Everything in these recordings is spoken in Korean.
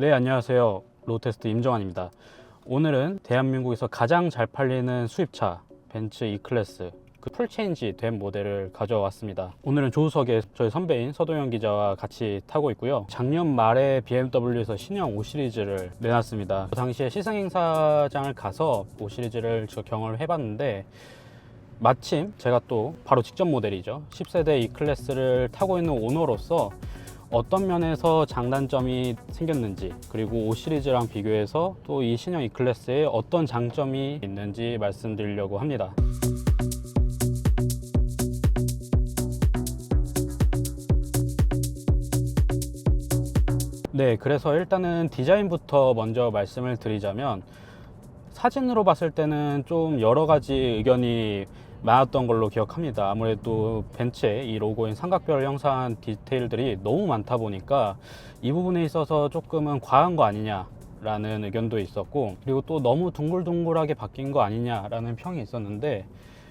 네, 안녕하세요. 로테스트 임정환입니다. 오늘은 대한민국에서 가장 잘 팔리는 수입차 벤츠 E클래스 그 풀체인지 된 모델을 가져왔습니다. 오늘은 조수석에 저희 선배인 서동현 기자와 같이 타고 있고요. 작년 말에 BMW에서 신형 5 시리즈를 내놨습니다. 그 당시에 시승행사장을 가서 5 시리즈를 저 경험을 해봤는데 마침 제가 또 바로 직전 모델이죠. 10세대 E클래스를 타고 있는 오너로서 어떤 면에서 장단점이 생겼는지 그리고 5 시리즈랑 비교해서 또 이 신형 E클래스에 어떤 장점이 있는지 말씀드리려고 합니다. 네, 그래서 일단은 디자인부터 먼저 말씀을 드리자면 사진으로 봤을 때는 좀 여러 가지 의견이 많았던 걸로 기억합니다. 아무래도 벤츠의 이 로고인 삼각별 형상한 디테일들이 너무 많다 보니까 이 부분에 있어서 조금은 과한 거 아니냐 라는 의견도 있었고 그리고 또 너무 둥글둥글하게 바뀐 거 아니냐라는 평이 있었는데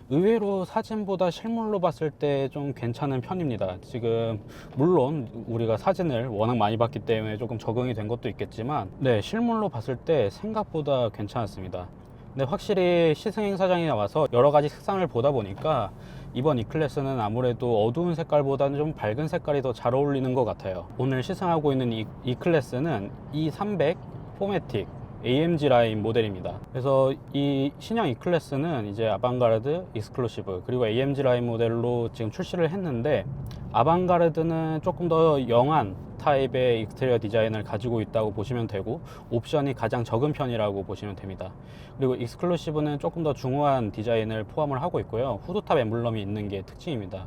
의외로 사진보다 실물로 봤을 때 좀 괜찮은 편입니다. 지금 물론 우리가 사진을 워낙 많이 봤기 때문에 조금 적응이 된 것도 있겠지만 네 실물로 봤을 때 생각보다 괜찮았습니다. 근데 확실히 시승행사장에 와서 여러 가지 색상을 보다 보니까 이번 E클래스는 아무래도 어두운 색깔보다는 좀 밝은 색깔이 더 잘 어울리는 것 같아요. 오늘 시승하고 있는 이 E클래스는 E300 포매틱 AMG 라인 모델입니다. 그래서 이 신형 E클래스는 이제 아방가르드, 익스클루시브 그리고 AMG 라인 모델로 지금 출시를 했는데 아방가르드는 조금 더 영한 타입의 익스테리어 디자인을 가지고 있다고 보시면 되고 옵션이 가장 적은 편이라고 보시면 됩니다. 그리고 익스클루시브는 조금 더 중후한 디자인을 포함을 하고 있고요. 후드탑 엠블럼이 있는 게 특징입니다.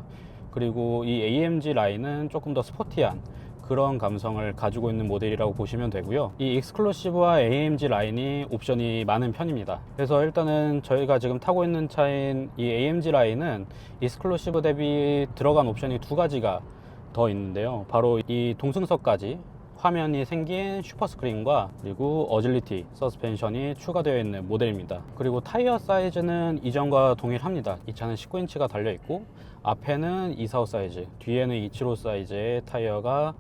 그리고 이 AMG 라인은 조금 더 스포티한 그런 감성을 가지고 있는 모델이라고 보시면 되고요. 이 익스클루시브와 AMG 라인이 옵션이 많은 편입니다. 그래서 일단은 저희가 지금 타고 있는 차인 이 AMG 라인은 익스클루시브 대비 들어간 옵션이 두 가지가 더 있는데요. 바로 이 동승석까지 화면이 생긴 슈퍼 스크린과 그리고 어질리티 서스펜션이 추가되어 있는 모델입니다. 그리고 타이어 사이즈는 이전과 동일합니다. 이 차는 19인치가 달려 있고 앞에는 245 사이즈, 뒤에는 275 사이즈의 타이어가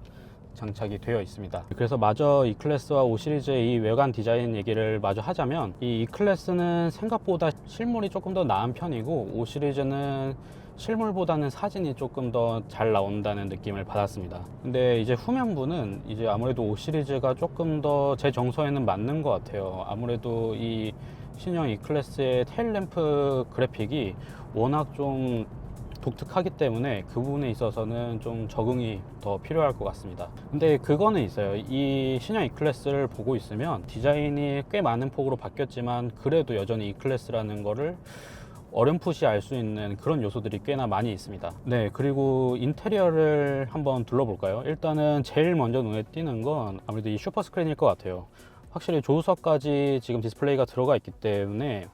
장착이 되어 있습니다. 그래서 마저 E 클래스와 5 시리즈의 이 외관 디자인 얘기를 마저 하자면 이 E 클래스는 생각보다 실물이 조금 더 나은 편이고 5 시리즈는 실물보다는 사진이 조금 더 잘 나온다는 느낌을 받았습니다. 근데 이제 후면부는 이제 아무래도 5 시리즈가 조금 더 제 정서에는 맞는 것 같아요. 아무래도 이 신형 E 클래스의 테일 램프 그래픽이 워낙 좀 독특하기 때문에 그 부분에 있어서는 좀 적응이 더 필요할 것 같습니다. 근데 그거는 있어요. 이 신형 E클래스를 보고 있으면 디자인이 꽤 많은 폭으로 바뀌었지만 그래도 여전히 E클래스라는 거를 어렴풋이 알 수 있는 그런 요소들이 꽤나 많이 있습니다. 네, 그리고 인테리어를 한번 둘러볼까요? 일단은 제일 먼저 눈에 띄는 건 아무래도 이 슈퍼 스크린일 것 같아요. 확실히 조수석까지 지금 디스플레이가 들어가 있기 때문에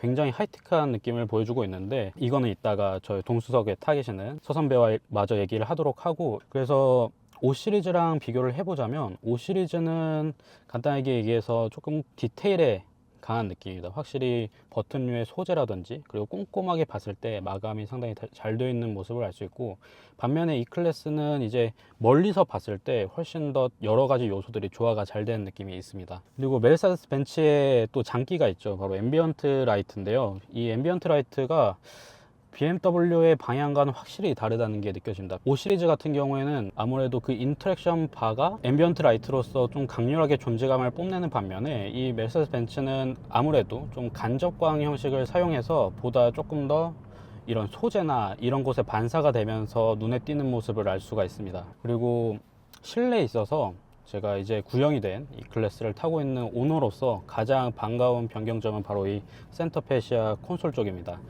굉장히 하이테크한 느낌을 보여주고 있는데 이거는 이따가 저희 동수석에 타 계시는 서선배와 마저 얘기를 하도록 하고 그래서 5 시리즈랑 비교를 해보자면 5 시리즈는 간단하게 얘기해서 조금 디테일에 강한 느낌입니다. 확실히 버튼류의 소재라든지 그리고 꼼꼼하게 봤을 때 마감이 상당히 잘 되어 있는 모습을 알 수 있고 반면에 이 클래스는 이제 멀리서 봤을 때 훨씬 더 여러 가지 요소들이 조화가 잘 되는 느낌이 있습니다. 그리고 메르세데스 벤츠에 또 장기가 있죠. 바로 앰비언트 라이트인데요. 이 앰비언트 라이트가 BMW의 방향과는 확실히 다르다는 게 느껴집니다. 5 시리즈 같은 경우에는 아무래도 그 인터랙션 바가 앰비언트 라이트로서 좀 강렬하게 존재감을 뽐내는 반면에 이 메르세데스 벤츠는 아무래도 좀 간접광 형식을 사용해서 보다 조금 더 이런 소재나 이런 곳에 반사가 되면서 눈에 띄는 모습을 알 수가 있습니다. 그리고 실내에 있어서 제가 이제 구형이 된 이 클래스를 타고 있는 오너로서 가장 반가운 변경점은 바로 이 센터페시아 콘솔 쪽입니다.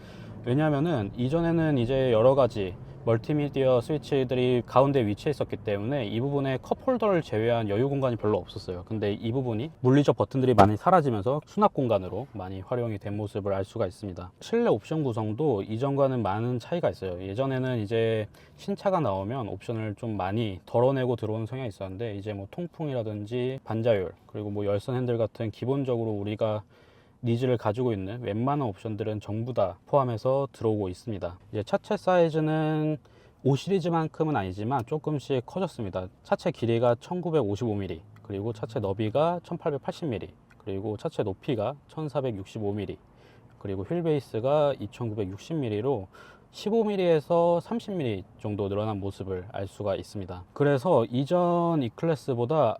왜냐하면은 이전에는 이제 여러 가지 멀티미디어 스위치들이 가운데 위치해 있었기 때문에 이 부분에 컵 홀더를 제외한 여유 공간이 별로 없었어요. 근데 이 부분이 물리적 버튼들이 많이 사라지면서 수납 공간으로 많이 활용이 된 모습을 알 수가 있습니다. 실내 옵션 구성도 이전과는 많은 차이가 있어요. 예전에는 이제 신차가 나오면 옵션을 좀 많이 덜어내고 들어오는 성향이 있었는데 이제 뭐 통풍이라든지 반자율 그리고 뭐 열선 핸들 같은 기본적으로 우리가 니즈를 가지고 있는 웬만한 옵션들은 전부 다 포함해서 들어오고 있습니다. 이제 차체 사이즈는 5 시리즈만큼은 아니지만 조금씩 커졌습니다. 차체 길이가 1955mm, 그리고 차체 너비가 1880mm, 그리고 차체 높이가 1465mm, 그리고 휠 베이스가 2960mm로 15mm에서 30mm 정도 늘어난 모습을 알 수가 있습니다. 그래서 이전 E클래스보다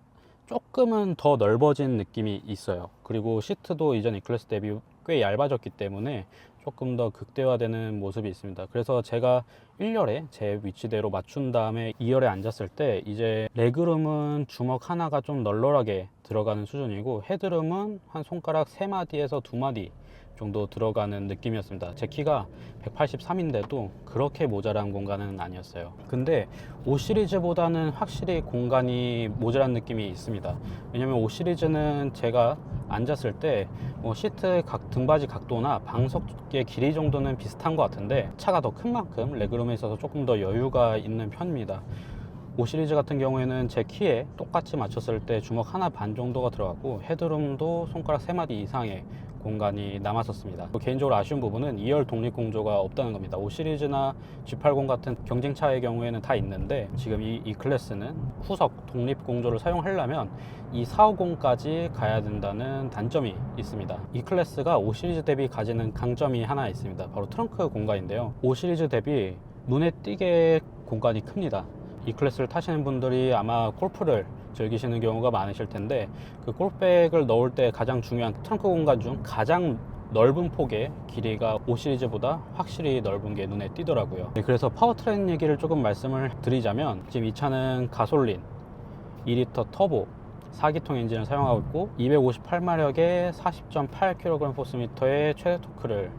조금은 더 넓어진 느낌이 있어요. 그리고 시트도 이전 E클래스 대비 꽤 얇아졌기 때문에 조금 더 극대화되는 모습이 있습니다. 그래서 제가 1열에 제 위치대로 맞춘 다음에 2열에 앉았을 때 이제 레그룸은 주먹 하나가 좀 널널하게 들어가는 수준이고 헤드룸은 한 손가락 3마디에서 2마디 정도 들어가는 느낌이었습니다. 제 키가 183인데도 그렇게 모자란 공간은 아니었어요. 근데 5 시리즈보다는 확실히 공간이 모자란 느낌이 있습니다. 왜냐면 5 시리즈는 제가 앉았을 때 뭐 시트 각 등받이 각도나 방석의 길이 정도는 비슷한 것 같은데 차가 더 큰 만큼 레그룸에 있어서 조금 더 여유가 있는 편입니다. 5 시리즈 같은 경우에는 제 키에 똑같이 맞췄을 때 주먹 하나 반 정도가 들어갔고 헤드룸도 손가락 3마디 이상의 공간이 남았었습니다. 개인적으로 아쉬운 부분은 2열 독립 공조가 없다는 겁니다. 5 시리즈나 G80 같은 경쟁차의 경우에는 다 있는데 지금 이, 이 클래스는 후석 독립 공조를 사용하려면 이 450까지 가야 된다는 단점이 있습니다. 이 클래스가 5 시리즈 대비 가지는 강점이 하나 있습니다. 바로 트렁크 공간인데요. 5 시리즈 대비 눈에 띄게 공간이 큽니다. 이 클래스를 타시는 분들이 아마 골프를 즐기시는 경우가 많으실 텐데 그 골백을 넣을 때 가장 중요한 트렁크 공간 중 가장 넓은 폭의 길이가 5 시리즈보다 확실히 넓은 게 눈에 띄더라고요. 네, 그래서 파워트레인 얘기를 조금 말씀을 드리자면 지금 이 차는 가솔린 2리터 터보 4기통 엔진을 사용하고 있고 258마력에 40.8kg 포스미터의 최대 토크를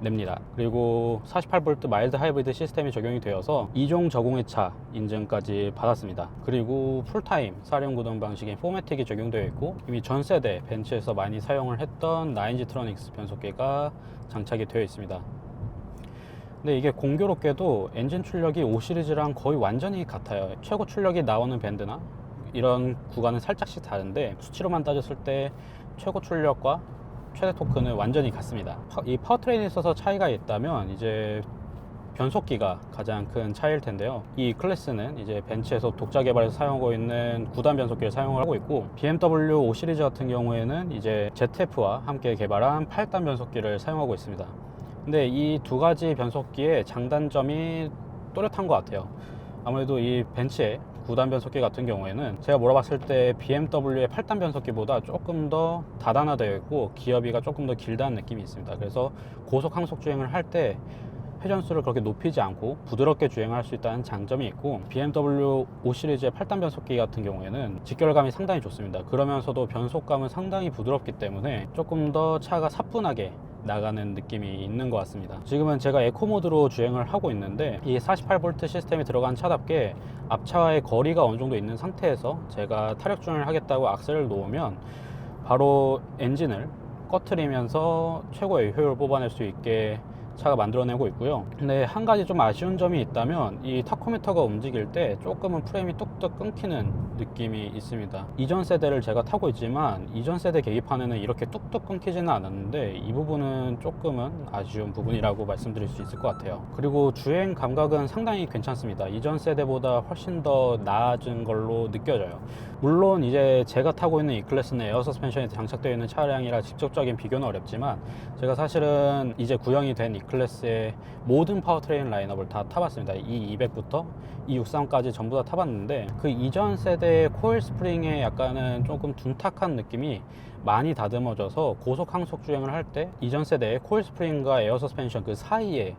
냅니다. 그리고 48V 마일드 하이브리드 시스템이 적용이 되어서 2종 저공해차 인증까지 받았습니다. 그리고 풀타임 사륜 구동 방식의 포매틱이 적용되어 있고 이미 전 세대 벤츠에서 많이 사용을 했던 9G 트로닉스 변속기가 장착이 되어 있습니다. 근데 이게 공교롭게도 엔진 출력이 5 시리즈랑 거의 완전히 같아요. 최고 출력이 나오는 밴드나 이런 구간은 살짝씩 다른데 수치로만 따졌을 때 최고 출력과 최대 토크는 완전히 같습니다. 파- 이 파워트레인에 있어서 차이가 있다면 이제 변속기가 가장 큰 차이일 텐데요. 이 클래스는 이제 벤츠에서 독자 개발해서 사용하고 있는 9단 변속기를 사용을 하고 있고 BMW 5 시리즈 같은 경우에는 이제 ZF와 함께 개발한 8단 변속기를 사용하고 있습니다. 근데 이 두 가지 변속기의 장단점이 또렷한 것 같아요. 아무래도 이 벤츠의 9단 변속기 같은 경우에는 제가 몰아봤을 때 BMW의 8단 변속기보다 조금 더 다단화되어 있고 기어비가 조금 더 길다는 느낌이 있습니다. 그래서 고속 항속 주행을 할 때 회전수를 그렇게 높이지 않고 부드럽게 주행할 수 있다는 장점이 있고 BMW 5 시리즈의 8단 변속기 같은 경우에는 직결감이 상당히 좋습니다. 그러면서도 변속감은 상당히 부드럽기 때문에 조금 더 차가 사뿐하게 나가는 느낌이 있는 것 같습니다. 지금은 제가 에코 모드로 주행을 하고 있는데 이 48V 시스템이 들어간 차답게 앞차와의 거리가 어느 정도 있는 상태에서 제가 타력 주행을 하겠다고 악셀을 놓으면 바로 엔진을 꺼트리면서 최고의 효율을 뽑아낼 수 있게 차가 만들어내고 있고요. 근데 한 가지 좀 아쉬운 점이 있다면 이 타코미터가 움직일 때 조금은 프레임이 뚝뚝 끊기는 느낌이 있습니다. 이전 세대를 제가 타고 있지만 이전 세대 계기판에는 이렇게 뚝뚝 끊기지는 않았는데 이 부분은 조금은 아쉬운 부분이라고 말씀드릴 수 있을 것 같아요. 그리고 주행 감각은 상당히 괜찮습니다. 이전 세대보다 훨씬 더 나아진 걸로 느껴져요. 물론 이제 제가 타고 있는 이 클래스는 에어 서스펜션이 장착되어 있는 차량이라 직접적인 비교는 어렵지만 제가 사실은 이제 구형이 된이 클래스의 모든 파워트레인 라인업을 다 타봤습니다. E200부터 E63까지 전부 다 타봤는데 그 이전 세대의 코일 스프링의 약간은 조금 둔탁한 느낌이 많이 다듬어져서 고속 항속 주행을 할 때 이전 세대의 코일 스프링과 에어 서스펜션 그 사이에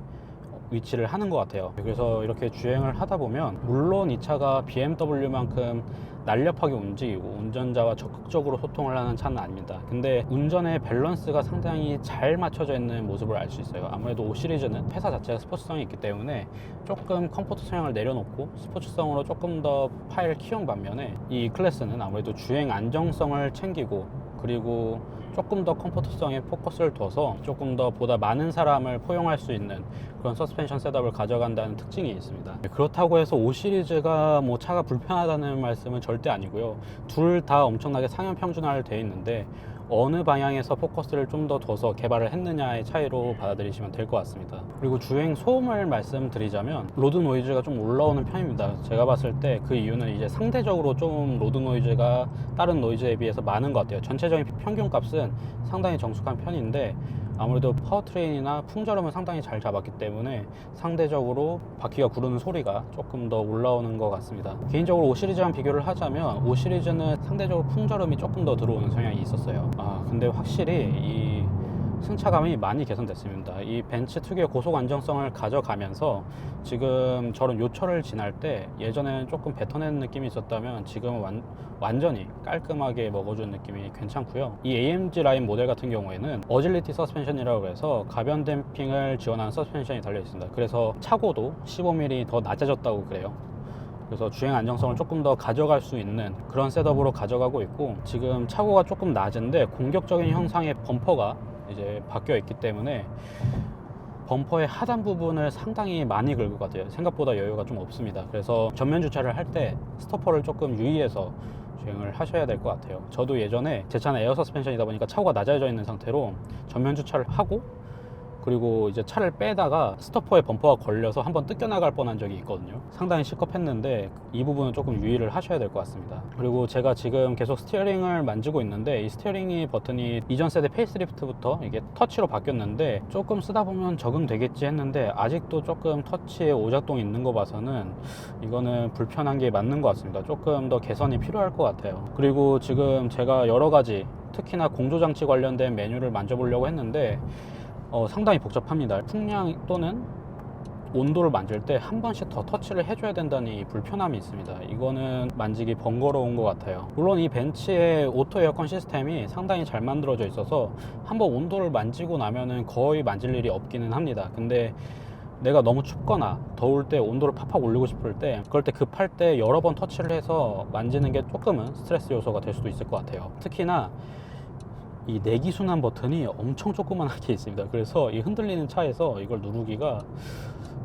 위치를 하는 것 같아요. 그래서 이렇게 주행을 하다 보면 물론 이 차가 BMW만큼 날렵하게 움직이고 운전자와 적극적으로 소통을 하는 차는 아닙니다. 근데 운전의 밸런스가 상당히 잘 맞춰져 있는 모습을 알 수 있어요. 아무래도 5 시리즈는 회사 자체가 스포츠성이 있기 때문에 조금 컴포트 성향을 내려놓고 스포츠성으로 조금 더 파일을 키운 반면에 이 클래스는 아무래도 주행 안정성을 챙기고 그리고 조금 더 컴포트성에 포커스를 둬서 조금 더 보다 많은 사람을 포용할 수 있는 그런 서스펜션 셋업을 가져간다는 특징이 있습니다. 그렇다고 해서 5 시리즈가 뭐 차가 불편하다는 말씀은 절대 아니고요. 둘 다 엄청나게 상향 평준화를 돼 있는데 어느 방향에서 포커스를 좀 더 둬서 개발을 했느냐의 차이로 받아들이시면 될 것 같습니다. 그리고 주행 소음을 말씀드리자면 로드 노이즈가 좀 올라오는 편입니다. 제가 봤을 때 그 이유는 이제 상대적으로 좀 로드 노이즈가 다른 노이즈에 비해서 많은 것 같아요. 전체적인 평균 값은 상당히 정숙한 편인데 아무래도 파워트레인이나 풍절음을 상당히 잘 잡았기 때문에 상대적으로 바퀴가 구르는 소리가 조금 더 올라오는 것 같습니다. 개인적으로 5 시리즈랑 비교를 하자면 5 시리즈는 상대적으로 풍절음이 조금 더 들어오는 성향이 있었어요. 아 근데 확실히 이 승차감이 많이 개선됐습니다. 이 벤츠 특유의 고속 안정성을 가져가면서 지금 저런 요철을 지날 때 예전에는 조금 뱉어내는 느낌이 있었다면 지금은 완, 완전히 깔끔하게 먹어주는 느낌이 괜찮고요. 이 AMG 라인 모델 같은 경우에는 어질리티 서스펜션이라고 해서 가변 댐핑을 지원하는 서스펜션이 달려 있습니다. 그래서 차고도 15mm 더 낮아졌다고 그래요. 그래서 주행 안정성을 조금 더 가져갈 수 있는 그런 셋업으로 가져가고 있고 지금 차고가 조금 낮은데 공격적인 형상의 범퍼가 이제 바뀌어 있기 때문에 범퍼의 하단 부분을 상당히 많이 긁을 것 같아요. 생각보다 여유가 좀 없습니다. 그래서 전면 주차를 할 때 스토퍼를 조금 유의해서 주행을 하셔야 될 것 같아요. 저도 예전에 제 차는 에어 서스펜션이다 보니까 차고가 낮아져 있는 상태로 전면 주차를 하고 그리고 이제 차를 빼다가 스토퍼에 범퍼가 걸려서 한번 뜯겨나갈 뻔한 적이 있거든요. 상당히 시겁했는데 이 부분은 조금 유의를 하셔야 될 것 같습니다. 그리고 제가 지금 계속 스티어링을 만지고 있는데 이 스티어링이 버튼이 이전 세대 페이스리프트부터 이게 터치로 바뀌었는데 조금 쓰다 보면 적응되겠지 했는데 아직도 조금 터치에 오작동이 있는 거 봐서는 이거는 불편한 게 맞는 것 같습니다. 조금 더 개선이 필요할 것 같아요. 그리고 지금 제가 여러 가지 특히나 공조장치 관련된 메뉴를 만져보려고 했는데 어, 상당히 복잡합니다. 풍량 또는 온도를 만질 때 한 번씩 더 터치를 해줘야 된다는 이 불편함이 있습니다. 이거는 만지기 번거로운 것 같아요. 물론 이 벤츠의 오토 에어컨 시스템이 상당히 잘 만들어져 있어서 한번 온도를 만지고 나면은 거의 만질 일이 없기는 합니다. 근데 내가 너무 춥거나 더울 때 온도를 팍팍 올리고 싶을 때 그럴 때 급할 때 여러 번 터치를 해서 만지는 게 조금은 스트레스 요소가 될 수도 있을 것 같아요. 특히나 이 내기 순환 버튼이 엄청 조그만하게 있습니다. 그래서 이 흔들리는 차에서 이걸 누르기가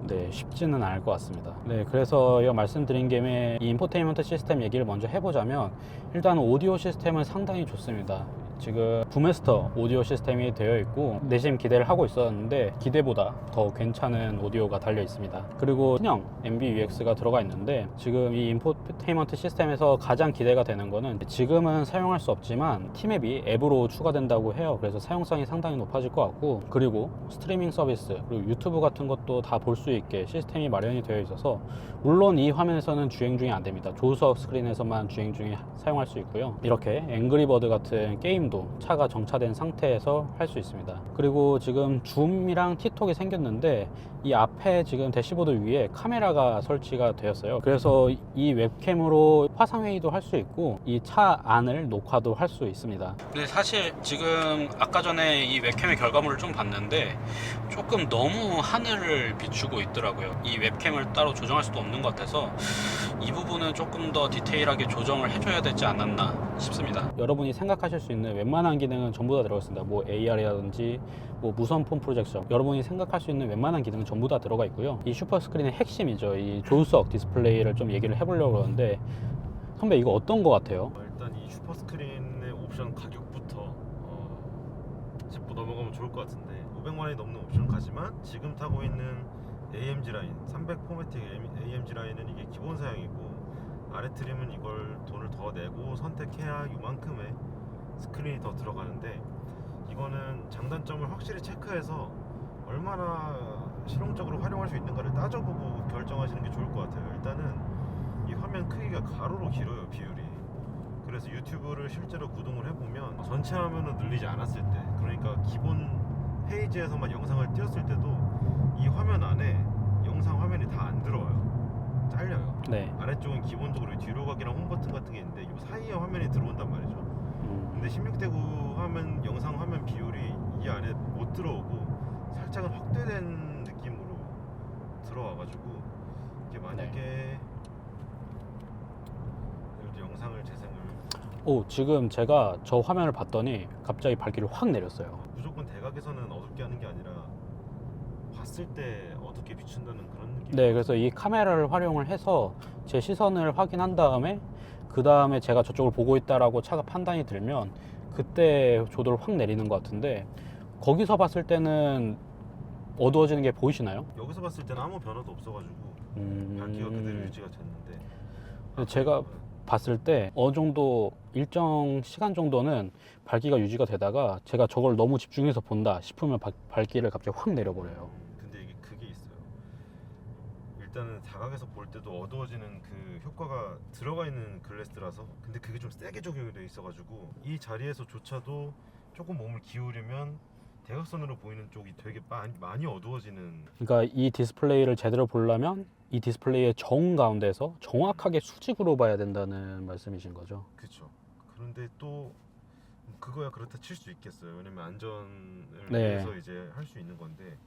네, 쉽지는 않을 것 같습니다. 네, 그래서 이 말씀드린 김에 이 인포테인먼트 시스템 얘기를 먼저 해보자면 일단 오디오 시스템은 상당히 좋습니다. 지금 부메스터 오디오 시스템이 되어 있고 내심 기대를 하고 있었는데 기대보다 더 괜찮은 오디오가 달려 있습니다. 그리고 신형 MBUX가 들어가 있는데 지금 이 인포테인먼트 시스템에서 가장 기대가 되는 거는 지금은 사용할 수 없지만 티맵이 앱으로 추가된다고 해요. 그래서 사용성이 상당히 높아질 것 같고 그리고 스트리밍 서비스 그리고 유튜브 같은 것도 다 볼 수 있게 시스템이 마련이 되어 있어서 물론 이 화면에서는 주행 중이 안 됩니다. 조수석 스크린에서만 주행 중에 사용할 수 있고요. 이렇게 앵그리버드 같은 게임 도 차가 정차된 상태에서 할 수 있습니다. 그리고 지금 줌이랑 티톡이 생겼는데 이 앞에 지금 대시보드 위에 카메라가 설치가 되었어요. 그래서 이 웹캠으로 화상 회의도 할 수 있고 이 차 안을 녹화도 할 수 있습니다. 근데 사실 지금 아까 전에 이 웹캠의 결과물을 좀 봤는데 조금 너무 하늘을 비추고 있더라고요. 이 웹캠을 따로 조정할 수도 없는 것 같아서 이 부분은 조금 더 디테일하게 조정을 해줘야 되지 않았나 싶습니다. 여러분이 생각하실 수 있는 웬만한 기능은 전부 다 들어있습니다. 뭐 AR이라든지 뭐 무선 폰 프로젝션 여러분이 생각할 수 있는 웬만한 기능은 전부 다 들어가 있고요. 이 슈퍼 스크린의 핵심이죠. 이 조수석 디스플레이를 좀 얘기를 해보려고 그러는데 선배 이거 어떤 거 같아요? 어, 일단 이 슈퍼 스크린의 옵션 가격부터 어, 짚고 넘어가면 좋을 것 같은데 500만 원이 넘는 옵션 가지만 지금 타고 있는 AMG 라인 300 포매틱 AMG 라인은 이게 기본 사양이고 아래 트림은 이걸 돈을 더 내고 선택해야 이만큼의 스크린이 더 들어가는데 이거는 장단점을 확실히 체크해서 얼마나 실용적으로 활용할 수 있는가를 따져보고 결정하시는 게 좋을 것 같아요. 일단은 이 화면 크기가 가로로 길어요 비율이 그래서 유튜브를 실제로 구동을 해보면 전체 화면은 늘리지 않았을 때 그러니까 기본 페이지에서만 영상을 띄웠을 때도 이 화면 안에 영상 화면이 다 안 들어와요 잘려요 네. 아래쪽은 기본적으로 뒤로 가기랑 홈 버튼 같은 게 있는데 이 사이에 화면이 들어온단 말이죠 음, 근데 16대9 화면 영상 화면 비율이 이 안에 못 들어오고 살짝은 확대된 느낌으로 들어와가지고 이게 만약에 이제 영상을 재생을 오 지금 제가 저 화면을 봤더니 갑자기 밝기를 확 내렸어요. 무조건 대각에서는 어둡게 하는 게 아니라 봤을 때 어둡게 비춘다는 그런 느낌. 네, 그래서 이 카메라를 활용을 해서 제 시선을 확인한 다음에 그 다음에 제가 저쪽을 보고 있다라고 차가 판단이 들면 그때 조도를 확 내리는 것 같은데 거기서 봤을 때는 어두워지는 게 보이시나요? 여기서 봤을 때는 아무 변화도 없어가지고 음, 밝기가 그대로 유지가 됐는데 근데 제가 봤을 때 어느 정도 일정 시간 정도는 밝기가 유지가 되다가 제가 저걸 너무 집중해서 본다 싶으면 바- 밝기를 갑자기 확 내려버려요. 근데 이게 그게 있어요. 일단은 사각에서 볼 때도 어두워지는 그 효과가 들어가 있는 글래스라서 근데 그게 좀 세게 적용이 돼 있어가지고 이 자리에서조차도 조금 몸을 기울이면 대각선으로 보이는 쪽이 되게 많이, 많이 어두워지는 그러니까 이 디스플레이를 제대로 보려면 이 디스플레이의 정 가운데서 정확하게 수직으로 봐야 된다는 말씀이신 거죠. 그쵸. 그런데 또 그거야 그렇다 칠 수 있겠어요. 왜냐면 안전을 네. 위해서 이제 할 수 있는 건데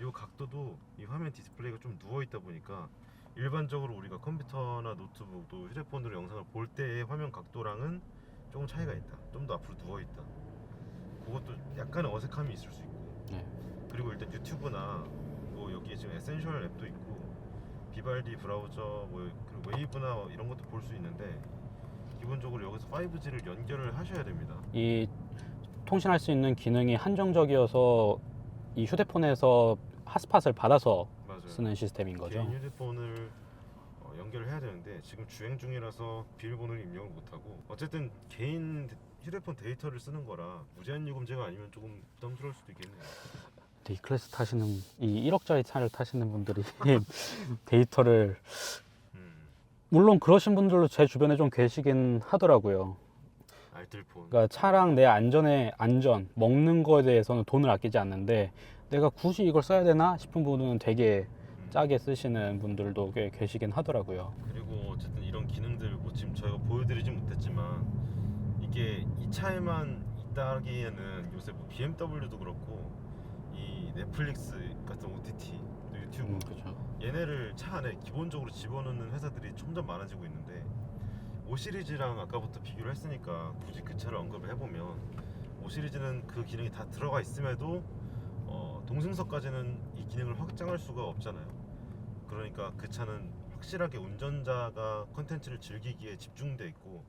이 각도도 이 화면 디스플레이가 좀 누워 있다 보니까 일반적으로 우리가 컴퓨터나 노트북 또 휴대폰으로 영상을 볼 때의 화면 각도랑은 조금 차이가 있다. 좀 더 앞으로 누워 있다. 그것도 약간의 어색함이 있을 수 있고. 네. 그리고 일단 유튜브나 뭐 여기에 지금 에센셜 앱도 있고 비발디 브라우저 뭐 그리고 웨이브나 이런 것도 볼 수 있는데 기본적으로 여기서 5G를 연결을 하셔야 됩니다. 이 통신할 수 있는 기능이 한정적이어서 이 휴대폰에서 핫스팟을 받아서 맞아요. 쓰는 시스템인 거죠. 개인 휴대폰을 어, 연결해야 되는데 지금 주행 중이라서 비밀번호를 입력을 못하고 어쨌든 개인 데- 휴대폰 데이터를 쓰는 거라 무제한 요금제가 아니면 조금 부담스러울 수도 있겠네요. 이 클래스 타시는 이 1억짜리 차를 타시는 분들이 데이터를 음, 물론 그러신 분들도 제 주변에 좀 계시긴 하더라고요. 알뜰폰. 그러니까 차랑 내 안전에 안전 먹는 거에 대해서는 돈을 아끼지 않는데 내가 굳이 이걸 써야 되나 싶은 분은 되게 음. 짜게 쓰시는 분들도 꽤 계시긴 하더라고요. 그리고 어쨌든 이런 기능들 뭐 지금 저희가 보여드리진 못했지만 이게 이 차에만 있다기에는 요새 뭐 BMW도 그렇고 이 넷플릭스 같은 OTT 또 유튜브 음, 그렇죠. 얘네를 차 안에 기본적으로 집어넣는 회사들이 점점 많아지고 있는데 5 시리즈랑 아까부터 비교를 했으니까 굳이 그 차를 언급을 해보면 5 시리즈는 그 기능이 다 들어가 있음에도 어, 동승석까지는 이 기능을 확장할 수가 없잖아요. 그러니까 그 차는 확실하게 운전자가 컨텐츠를 즐기기에 집중돼 있고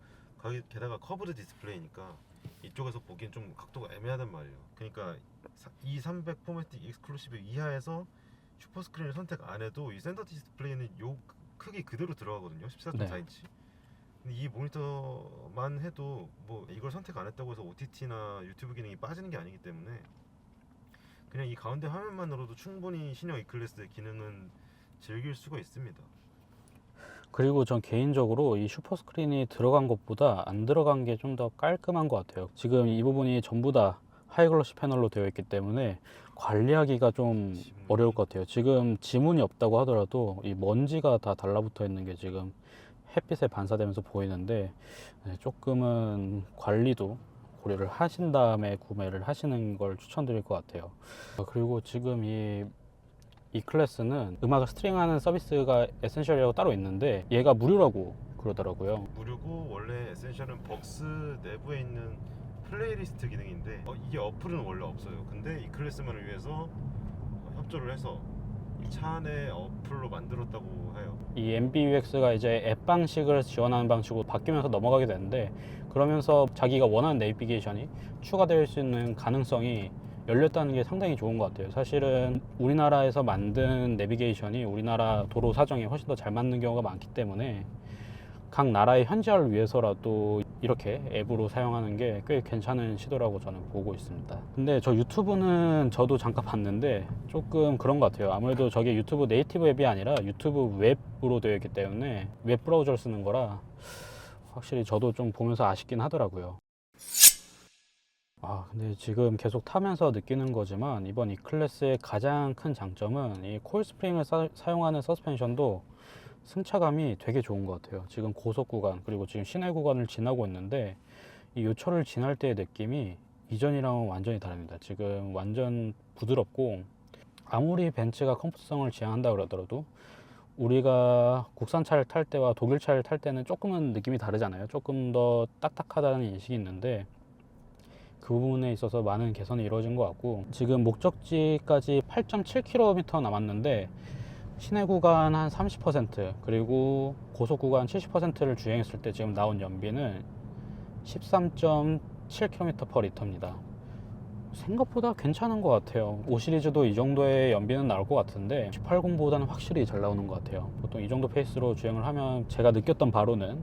게다가 커브드 디스플레이니까 이쪽에서 보기엔 좀 각도가 애매하단 말이에요. 그러니까 이300 포매틱 익스클루시브 이하에서 슈퍼 스크린을 선택 안 해도 이 센터 디스플레이는 요 크기 그대로 들어가거든요. 14.4인치. 근데 이 모니터만 해도 뭐 이걸 선택 안 했다고 해서 OTT나 유튜브 기능이 빠지는 게 아니기 때문에 그냥 이 가운데 화면만으로도 충분히 신형 E클래스의 기능은 즐길 수가 있습니다. 그리고 전 개인적으로 이 슈퍼 스크린이 들어간 것보다 안 들어간 게 좀 더 깔끔한 것 같아요. 지금 이 부분이 전부 다 하이글로시 패널로 되어 있기 때문에 관리하기가 좀 지문이. 어려울 것 같아요. 지금 지문이 없다고 하더라도 이 먼지가 다 달라붙어 있는 게 지금 햇빛에 반사되면서 보이는데 네, 조금은 관리도 고려를 하신 다음에 구매를 하시는 걸 추천드릴 것 같아요. 어, 그리고 지금 이, 이 클래스는 음악을 스트링하는 서비스가 에센셜이라고 따로 있는데 얘가 무료라고 그러더라고요. 무료고 원래 에센셜은 벅스 내부에 있는 플레이리스트 기능인데 어, 이게 어플은 원래 없어요. 근데 이 클래스만을 위해서 어, 협조를 해서 이 차 안에 어플로 만들었다고 해요. 이 MBUX가 이제 앱 방식을 지원하는 방식으로 바뀌면서 넘어가게 되는데 그러면서 자기가 원하는 내비게이션이 추가될 수 있는 가능성이 열렸다는 게 상당히 좋은 것 같아요. 사실은 우리나라에서 만든 내비게이션이 우리나라 도로 사정에 훨씬 더 잘 맞는 경우가 많기 때문에 각 나라의 현지화를 위해서라도 이렇게 앱으로 사용하는 게 꽤 괜찮은 시도라고 저는 보고 있습니다. 근데 저 유튜브는 저도 잠깐 봤는데 조금 그런 것 같아요. 아무래도 저게 유튜브 네이티브 앱이 아니라 유튜브 웹으로 되어 있기 때문에 웹 브라우저를 쓰는 거라 확실히 저도 좀 보면서 아쉽긴 하더라고요. 아, 근데 지금 계속 타면서 느끼는 거지만 이번 이 클래스의 가장 큰 장점은 이 코일 스프링을 사, 사용하는 서스펜션도 승차감이 되게 좋은 것 같아요. 지금 고속 구간 그리고 지금 시내 구간을 지나고 있는데 이 요철을 지날 때의 느낌이 이전이랑은 완전히 다릅니다. 지금 완전 부드럽고 아무리 벤츠가 컴포트성을 지향한다 그러더라도 우리가 국산차를 탈 때와 독일차를 탈 때는 조금은 느낌이 다르잖아요. 조금 더 딱딱하다는 인식이 있는데 그 부분에 있어서 많은 개선이 이루어진 것 같고 지금 목적지까지 8.7km 남았는데 시내 구간 한 30% 그리고 고속 구간 70%를 주행했을 때 지금 나온 연비는 13.7 7km/L입니다. 생각보다 괜찮은 것 같아요. 5 시리즈도 이 정도의 연비는 나올 것 같은데 G80보다는 확실히 잘 나오는 것 같아요. 보통 이 정도 페이스로 주행을 하면 제가 느꼈던 바로는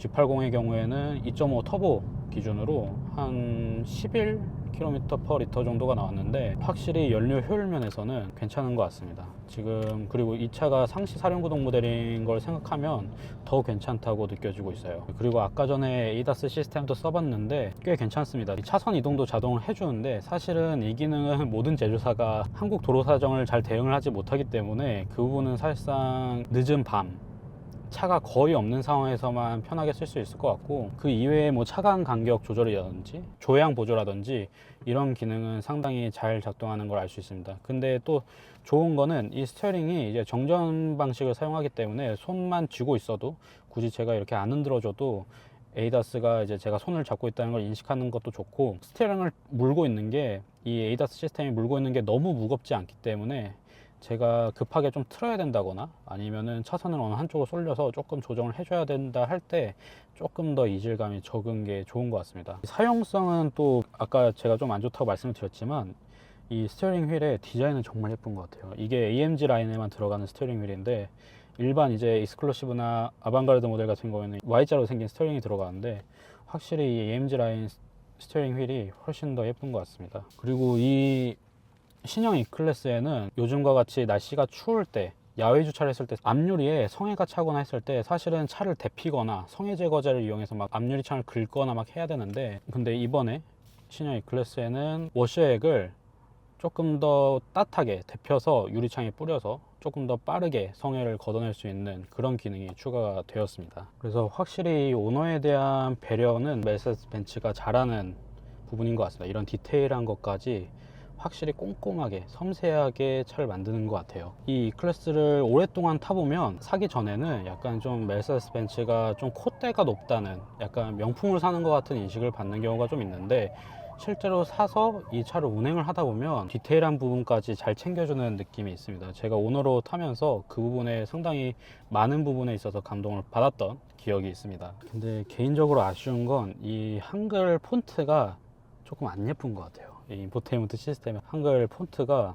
G80의 경우에는 2.5 터보 기준으로 한 11km/L 정도가 나왔는데 확실히 연료 효율 면에서는 괜찮은 것 같습니다. 지금 그리고 이 차가 상시 사륜구동 모델인 걸 생각하면 더 괜찮다고 느껴지고 있어요. 그리고 아까 전에 ADAS 시스템도 써봤는데 꽤 괜찮습니다. 이 차선 이동도 자동으로 해주는데 사실은 이 기능은 모든 제조사가 한국 도로 사정을 잘 대응을 하지 못하기 때문에 그 부분은 사실상 늦은 밤 차가 거의 없는 상황에서만 편하게 쓸 수 있을 것 같고 그 이외에 뭐 차간 간격 조절이라든지 조향 보조라든지 이런 기능은 상당히 잘 작동하는 걸 알 수 있습니다. 근데 또 좋은 거는 이 스티어링이 이제 정전 방식을 사용하기 때문에 손만 쥐고 있어도 굳이 제가 이렇게 안 흔들어줘도 에이다스가 이제 제가 손을 잡고 있다는 걸 인식하는 것도 좋고 스티어링을 물고 있는 게 이 에이다스 시스템이 물고 있는 게 너무 무겁지 않기 때문에 제가 급하게 좀 틀어야 된다거나 아니면은 차선을 어느 한쪽으로 쏠려서 조금 조정을 해줘야 된다 할 때 조금 더 이질감이 적은 게 좋은 것 같습니다. 사용성은 또 아까 제가 좀 안 좋다고 말씀을 드렸지만 이 스티어링 휠의 디자인은 정말 예쁜 것 같아요. 이게 AMG 라인에만 들어가는 스티어링 휠인데 일반 이제 익스클루시브나 아방가르드 모델 같은 경우에는 Y자로 생긴 스티어링이 들어가는데 확실히 이 AMG 라인 스티어링 휠이 훨씬 더 예쁜 것 같습니다. 그리고 이 신형 E 클래스에는 요즘과 같이 날씨가 추울 때 야외 주차를 했을 때 앞유리에 성에가 차거나 했을 때 사실은 차를 데피거나 성에 제거제를 이용해서 막 앞유리 창을 긁거나 막 해야 되는데 근데 이번에 신형 E 클래스에는 워셔액을 조금 더 따뜻하게 데펴서 유리창에 뿌려서 조금 더 빠르게 성에를 걷어낼 수 있는 그런 기능이 추가가 되었습니다. 그래서 확실히 오너에 대한 배려는 메르세데스 벤츠가 잘하는 부분인 것 같습니다. 이런 디테일한 것까지 확실히 꼼꼼하게 섬세하게 차를 만드는 것 같아요. 이 클래스를 오랫동안 타보면 사기 전에는 약간 좀 메르세데스 벤츠가 좀 콧대가 높다는 약간 명품을 사는 것 같은 인식을 받는 경우가 좀 있는데 실제로 사서 이 차를 운행을 하다 보면 디테일한 부분까지 잘 챙겨주는 느낌이 있습니다. 제가 오너로 타면서 그 부분에 상당히 많은 부분에 있어서 감동을 받았던 기억이 있습니다. 근데 개인적으로 아쉬운 건 이 한글 폰트가 조금 안 예쁜 것 같아요. 이 인포테인먼트 시스템의 한글 폰트가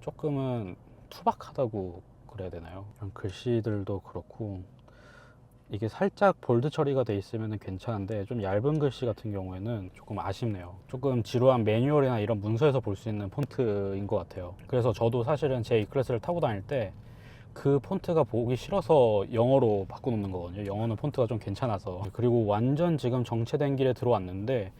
조금은 투박하다고 그래야 되나요? 이런 글씨들도 그렇고 이게 살짝 볼드 처리가 돼 있으면 괜찮은데 좀 얇은 글씨 같은 경우에는 조금 아쉽네요. 조금 지루한 매뉴얼이나 이런 문서에서 볼 수 있는 폰트인 것 같아요. 그래서 저도 사실은 제 E클래스를 타고 다닐 때 그 폰트가 보기 싫어서 영어로 바꿔놓는 거거든요. 영어는 폰트가 좀 괜찮아서. 그리고 완전 지금 정체된 길에 들어왔는데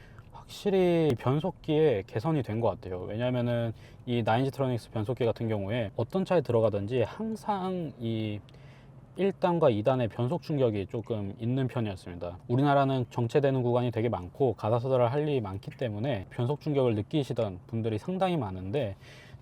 확실히 변속기에 개선이 된 것 같아요. 왜냐면은 이 나인지트로닉스 변속기 같은 경우에 어떤 차에 들어가든지 항상 이 1단과 2단의 변속 충격이 조금 있는 편이었습니다. 우리나라는 정체되는 구간이 되게 많고 가다서다를 할 일이 많기 때문에 변속 충격을 느끼시던 분들이 상당히 많은데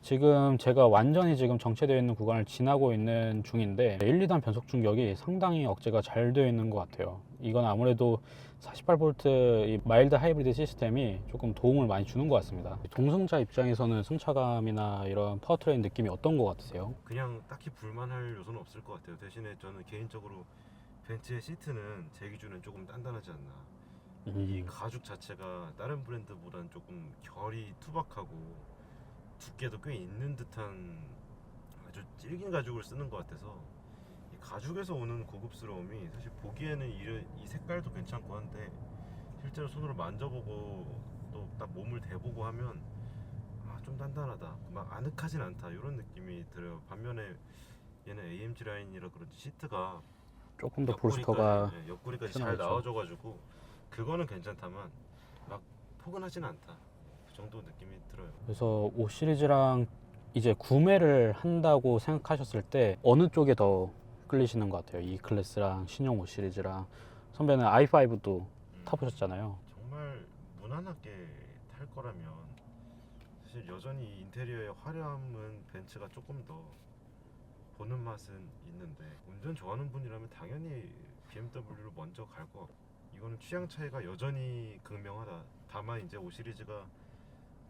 지금 제가 완전히 지금 정체되어 있는 구간을 지나고 있는 중인데 1, 2단 변속 충격이 상당히 억제가 잘 되어 있는 것 같아요. 이건 아무래도 48V 이 마일드 하이브리드 시스템이 조금 도움을 많이 주는 것 같습니다. 동승자 입장에서는 승차감이나 이런 파워트레인 느낌이 어떤 것 같으세요? 그냥 딱히 불만할 요소는 없을 것 같아요. 대신에 저는 개인적으로 벤츠의 시트는 제 기준엔 조금 단단하지 않나. 이 음, 가죽 자체가 다른 브랜드보다는 조금 결이 투박하고 두께도 꽤 있는 듯한 아주 질긴 가죽을 쓰는 것 같아서 이 가죽에서 오는 고급스러움이 사실 보기에는 이, 이 색깔도 괜찮고 한데 실제로 손으로 만져보고 또 딱 몸을 대보고 하면 아, 좀 단단하다 막 아늑하진 않다 이런 느낌이 들어요 반면에 얘는 AMG 라인이라 그런지 시트가 조금 더 옆구리까지, 볼스터가 네, 옆구리까지 잘. 나와줘가지고 그거는 괜찮다만 막 포근하진 않다 그 정도 느낌이 들어요 그래서 5 시리즈랑 이제 구매를 한다고 생각하셨을 때 어느 쪽에 더 끌리시는 것 같아요? E 클래스랑 신형 5 시리즈랑 선배는 i5도 음, 타보셨잖아요. 정말 무난하게 탈 거라면 사실 여전히 인테리어의 화려함은 벤츠가 조금 더 보는 맛은 있는데 운전 좋아하는 분이라면 당연히 BMW로 먼저 갈 것 같고 이거는 취향 차이가 여전히 극명하다 다만 이제 5 시리즈가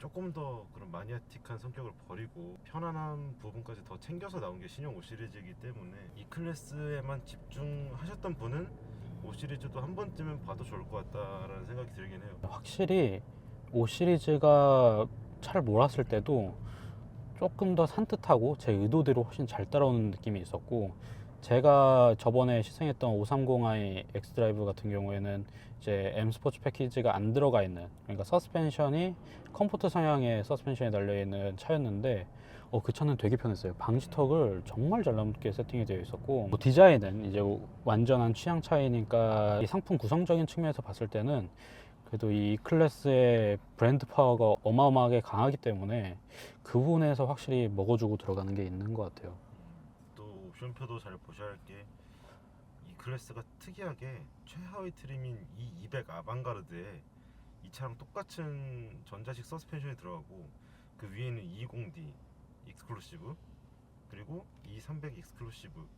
조금 더 그런 마니아틱한 성격을 버리고 편안한 부분까지 더 챙겨서 나온 게 신형 5 시리즈이기 때문에 이 클래스에만 집중하셨던 분은 5 시리즈도 한 번쯤은 봐도 좋을 것 같다라는 생각이 들긴 해요. 확실히 5 시리즈가 차를 몰았을 때도 조금 더 산뜻하고 제 의도대로 훨씬 잘 따라오는 느낌이 있었고 제가 저번에 시승했던 530i 엑스드라이브 같은 경우에는 이제 M 스포츠 패키지가 안 들어가 있는 그러니까 서스펜션이 컴포트 성향의 서스펜션이 달려 있는 차였는데 어, 그 차는 되게 편했어요. 방지턱을 정말 잘 남게 세팅이 되어 있었고 뭐 디자인은 이제 완전한 취향 차이니까 이 상품 구성적인 측면에서 봤을 때는 그래도 이 클래스의 브랜드 파워가 어마어마하게 강하기 때문에 그 부분에서 확실히 먹어주고 들어가는 게 있는 것 같아요. 또 옵션표도 잘 보셔야 할 게 이 클래스가 특이하게 최하위 트림인 이200 아방가르드에 이 차랑 똑같은 전자식 서스펜션이 들어가고 그 위에는 220D 익스클루시브 그리고 이300 익스클루시브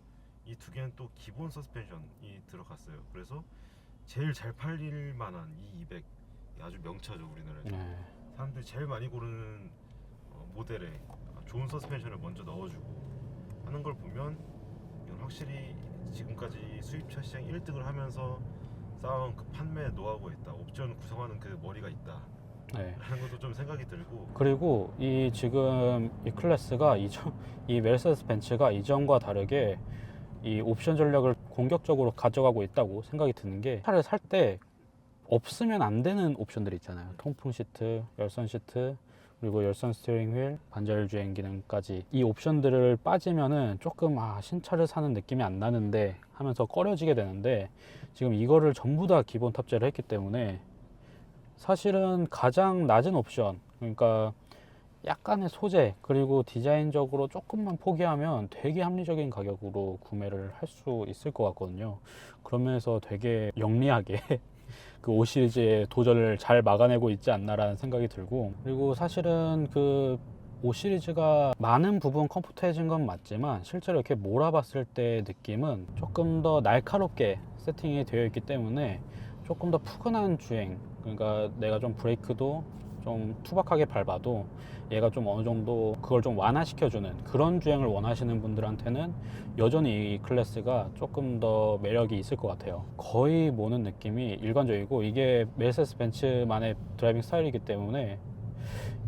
이 두 개는 또 기본 서스펜션이 들어갔어요. 그래서 제일 잘 팔릴 만한 이200 아주 명차죠 우리나라에. 네. 사람들이 제일 많이 고르는 어, 모델에 좋은 서스펜션을 먼저 넣어주고 하는 걸 보면 이건 확실히 지금까지 수입차 시장 1등을 하면서 쌓아온 그 판매 노하우가 있다. 옵션 구성하는 그 머리가 있다. 네. 라는 것도 좀 생각이 들고 그리고 이 지금 이 클래스가 이전 이 메르세데스 벤츠가 이전과 다르게 이 옵션 전략을 공격적으로 가져가고 있다고 생각이 드는 게 차를 살 때 없으면 안 되는 옵션들이 있잖아요. 통풍 시트, 열선 시트, 그리고 열선 스티어링 휠, 반절 주행 기능까지 이 옵션들을 빠지면은 조금 아 신차를 사는 느낌이 안 나는데 하면서 꺼려지게 되는데 지금 이거를 전부 다 기본 탑재를 했기 때문에 사실은 가장 낮은 옵션 그러니까 약간의 소재 그리고 디자인적으로 조금만 포기하면 되게 합리적인 가격으로 구매를 할 수 있을 것 같거든요. 그러면서 되게 영리하게 그5 시리즈의 도전을 잘 막아내고 있지 않나라는 생각이 들고. 그리고 사실은 그 5 시리즈가 많은 부분 컴포트해진 건 맞지만 실제로 이렇게 몰아봤을 때 느낌은 조금 더 날카롭게 세팅이 되어 있기 때문에 조금 더 푸근한 주행 그러니까 내가 좀 브레이크도 좀 투박하게 밟아도 얘가 좀 어느 정도 그걸 좀 완화시켜주는 그런 주행을 원하시는 분들한테는 여전히 이 클래스가 조금 더 매력이 있을 것 같아요. 거의 모는 느낌이 일관적이고 이게 메르세데스 벤츠만의 드라이빙 스타일이기 때문에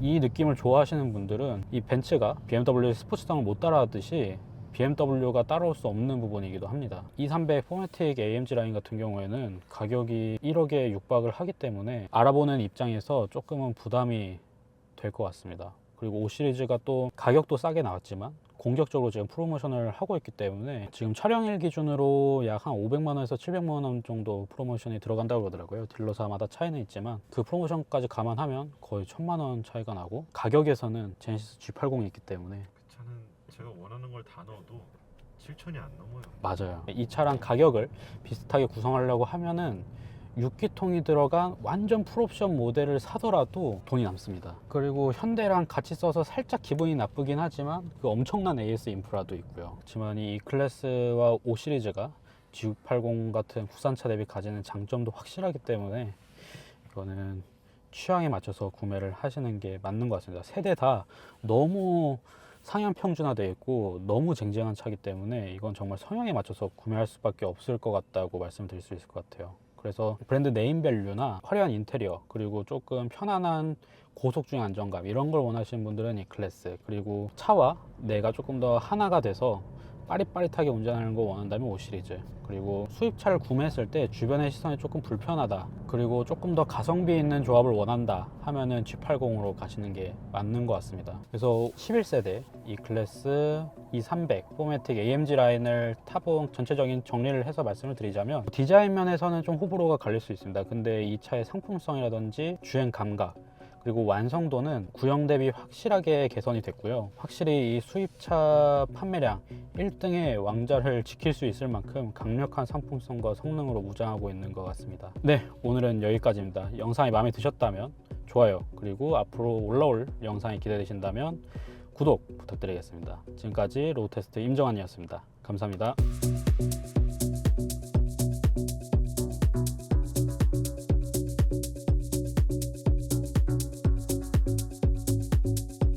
이 느낌을 좋아하시는 분들은 이 벤츠가 BMW 스포츠성을 못 따라하듯이 BMW가 따라올 수 없는 부분이기도 합니다. 2300 포매틱 AMG 라인 같은 경우에는 가격이 1억에 육박을 하기 때문에 알아보는 입장에서 조금은 부담이 될 것 같습니다. 그리고 5 시리즈가 또 가격도 싸게 나왔지만 공격적으로 지금 프로모션을 하고 있기 때문에 지금 촬영일 기준으로 약 한 500만 원에서 700만 원 정도 프로모션이 들어간다고 그러더라고요. 딜러사마다 차이는 있지만 그 프로모션까지 감안하면 거의 1000만 원 차이가 나고 가격에서는 제네시스 G80이 있기 때문에 걸 다 넣어도 7천이 안 넘어요. 맞아요. 이 차랑 가격을 비슷하게 구성하려고 하면은 6기통이 들어간 완전 풀옵션 모델을 사더라도 돈이 남습니다. 그리고 현대랑 같이 써서 살짝 기분이 나쁘긴 하지만 그 엄청난 AS 인프라도 있고요. 하지만 이 클래스와 5 시리즈가 G680 같은 국산차 대비 가지는 장점도 확실하기 때문에 이거는 취향에 맞춰서 구매를 하시는 게 맞는 것 같습니다. 세대 다 너무 상향 평준화되어 있고 너무 쟁쟁한 차기 때문에 이건 정말 성향에 맞춰서 구매할 수밖에 없을 것 같다고 말씀드릴 수 있을 것 같아요. 그래서 브랜드 네임밸류나 화려한 인테리어 그리고 조금 편안한 고속주행 안정감 이런 걸 원하시는 분들은 이 클래스 그리고 차와 내가 조금 더 하나가 돼서 빠릿빠릿하게 운전하는 거 원한다면 5 시리즈. 그리고 수입차를 구매했을 때 주변의 시선이 조금 불편하다. 그리고 조금 더 가성비 있는 조합을 원한다 하면은 G80으로 가시는 게 맞는 것 같습니다. 그래서 11세대 이 클래스 E300 포매틱 AMG 라인을 타본 전체적인 정리를 해서 말씀을 드리자면 디자인 면에서는 좀 호불호가 갈릴 수 있습니다. 근데 이 차의 상품성이라든지 주행 감각 그리고 완성도는 구형 대비 확실하게 개선이 됐고요. 확실히 이 수입차 판매량 1등의 왕자를 지킬 수 있을 만큼 강력한 상품성과 성능으로 무장하고 있는 것 같습니다. 네, 오늘은 여기까지입니다. 영상이 마음에 드셨다면 좋아요, 그리고 앞으로 올라올 영상이 기대되신다면 구독 부탁드리겠습니다. 지금까지 로테스트 임정환이었습니다. 감사합니다.